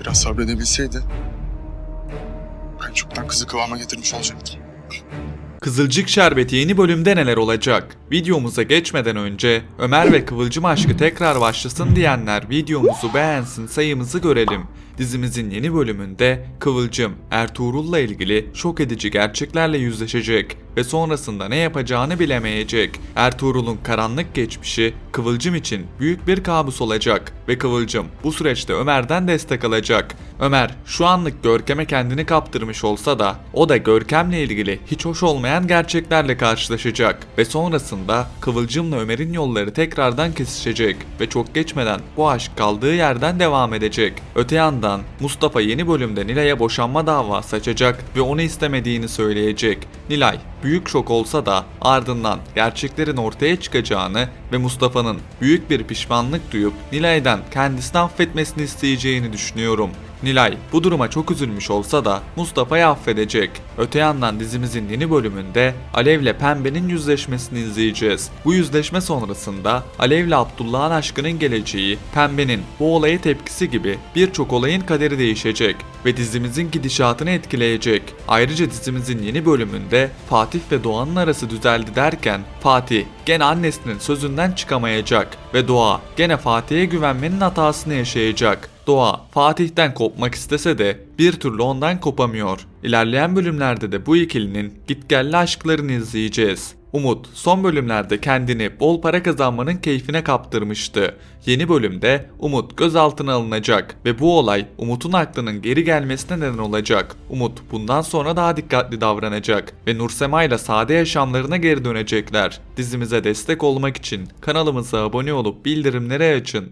Biraz sabredebilseydi ben çoktan kızı kıvama getirmiş olacaktım. Kızılcık Şerbeti yeni bölümde neler olacak? Videomuza geçmeden önce Ömer ve Kıvılcım aşkı tekrar başlasın diyenler videomuzu beğensin sayımızı görelim. Dizimizin yeni bölümünde Kıvılcım Ertuğrul'la ilgili şok edici gerçeklerle yüzleşecek ve sonrasında ne yapacağını bilemeyecek. Ertuğrul'un karanlık geçmişi Kıvılcım için büyük bir kabus olacak ve Kıvılcım bu süreçte Ömer'den destek alacak. Ömer şu anlık Görkem'e kendini kaptırmış olsa da o da Görkem'le ilgili hiç hoş olmayan gerçeklerle karşılaşacak ve sonrasında Kıvılcım'la Ömer'in yolları tekrardan kesişecek ve çok geçmeden bu aşk kaldığı yerden devam edecek. Öte yandan Mustafa yeni bölümde Nilay'a boşanma davası açacak ve onu istemediğini söyleyecek. Nilay büyük şok olsa da ardından gerçeklerin ortaya çıkacağını ve Mustafa'nın büyük bir pişmanlık duyup Nilay'dan kendisini affetmesini isteyeceğini düşünüyorum. Nilay bu duruma çok üzülmüş olsa da Mustafa'yı affedecek. Öte yandan dizimizin yeni bölümünde Alev'le Pembe'nin yüzleşmesini izleyeceğiz. Bu yüzleşme sonrasında Alev'le Abdullah'ın aşkının geleceği, Pembe'nin bu olaya tepkisi gibi birçok olayın kaderi değişecek ve dizimizin gidişatını etkileyecek. Ayrıca dizimizin yeni bölümünde Fatih ve Doğan'ın arası düzeldi derken Fatih gene annesinin sözünden çıkamayacak ve Doğa gene Fatih'e güvenmenin hatasını yaşayacak. Doğa Fatih'ten kopmak istese de bir türlü ondan kopamıyor. İlerleyen bölümlerde de bu ikilinin gitgelli aşklarını izleyeceğiz. Umut son bölümlerde kendini bol para kazanmanın keyfine kaptırmıştı. Yeni bölümde Umut gözaltına alınacak ve bu olay Umut'un aklının geri gelmesine neden olacak. Umut bundan sonra daha dikkatli davranacak ve Nursema ile sade yaşamlarına geri dönecekler. Dizimize destek olmak için kanalımıza abone olup bildirimleri açın.